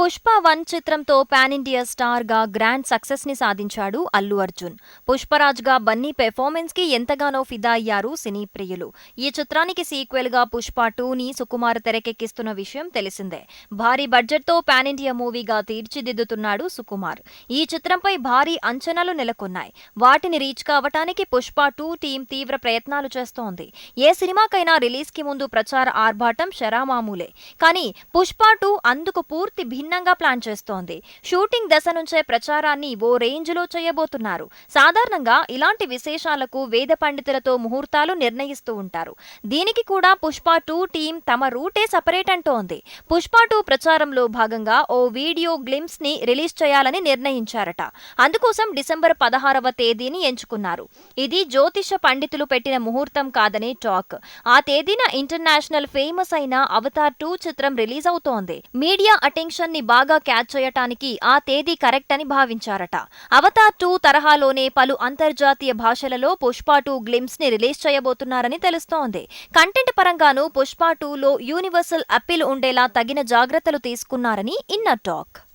Pushpa one చిత్రంతో pan India స్టార్గా grand సక్సెస్ని సాధించాడు అల్లు అర్జున్. పుష్పరాజ్గా బన్నీ పెర్ఫార్మెన్స్కి ఎంతగానో ఫిదా అయ్యారు సినీ ప్రియులు. ఈ చిత్రానికి సీక్వెల్గా పుష్ప టూ ని సుకుమార్ తెరకెక్కిస్తున్న విషయం తెలిసిందే. భారీ బడ్జెట్తో పాన్ ఇండియా మూవీగా తీర్చిదిద్దుతున్నాడు సుకుమార్. ఈ చిత్రంపై భారీ అంచనాలు నెలకొన్నాయి. వాటిని రీచ్ కావటానికి పుష్ప టూ టీం తీవ్ర ప్రయత్నాలు చేస్తోంది. ఏ సినిమాకైనా రిలీజ్కి ముందు ప్రచార ఆర్భాటం శరామామూలే. కానీ పుష్ప టూ అందుకు పూర్తి భిన్న భిన్నంగా ప్లాన్ చేస్తోంది. షూటింగ్ దశ నుంచే ప్రచారాన్ని ఓ రేంజ్లో చేయబోతున్నారు. సాధారణంగా ఇలాంటి విశేషాలకు వేద పండితులతో ముహూర్తాలు నిర్ణయిస్తూ ఉంటారు. దీనికి కూడా పుష్ప టూ టీం తమ రూటే సపరేట్ అంటోంది. పుష్ప టూ ప్రచారంలో భాగంగా ఓ వీడియో గ్లిమ్స్ని రిలీజ్ చేయాలని నిర్ణయించారట. అందుకోసం డిసెంబర్ పదహారవ తేదీని ఎంచుకున్నారు. ఇది జ్యోతిష పండితులు పెట్టిన ముహూర్తం కాదనే టాక్. ఆ తేదీన ఇంటర్నేషనల్ ఫేమస్ అయిన అవతార్ టూ చిత్రం రిలీజ్ అవుతోంది. మీడియా అటెన్షన్ని బాగా క్యాచ్ చేయటానికి ఆ తేదీ కరెక్ట్ అని భావించారట. అవతార్ టూ తరహాలోనే పలు అంతర్జాతీయ భాషలలో పుష్ప టూ గ్లిమ్స్ని రిలీజ్ చేయబోతున్నారని తెలుస్తోంది. కంటెంట్ పరంగానూ పుష్ప టూలో యూనివర్సల్ అప్పీల్ ఉండేలా తగిన జాగ్రత్తలు తీసుకున్నారని ఇన్నర్ టాక్.